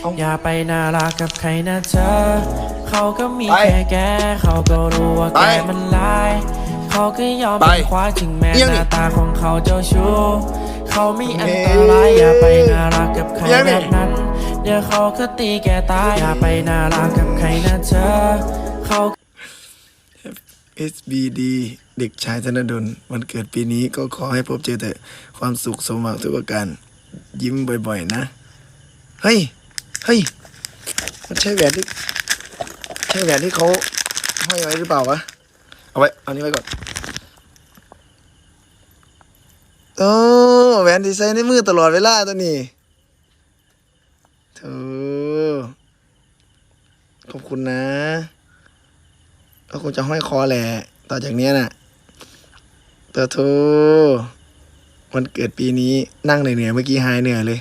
เอ้าอย่าไปน่ารักกับใครนะเธอ เขาก็มีไปแค่แก เขาก็รู้ว่าไปแกมันลาย เขาก็ยอมไปเป็นควายถึงแม้เอียงหนี่น้าตาของเขาเจ้าชู้ เขาไม่อันตรายอย่าไปน่ารักกับใครเอียงนี่แบบนั้น เดี๋ยวเขาก็ตีแกตาย อย่าไปน่ารักกับใครนะเธอ เขา SBD เด็กชายธนดลวันเกิดปีนี้ก็ขอให้พบเจอแต่ความสุขสมหวังทุกประการยิ้มบ่อยๆนะ เฮ้ย เฮ้ย มันใช่แหวนที่ใช่แหวนที่เขาห้อยไว้หรือเปล่าวะ เอาไว้เอานี้ไว้ก่อน โอ้แหวนที่ใส่ในมือตลอดเวลาตัวนี้เธอขอบคุณนะก็คงจะห้อยคอแหละ ต่อจากนี้น่ะเตอโทวันเกิดปีนี้นั่งเหนื่อยๆเมื่อกี้หายเหนื่อยเลย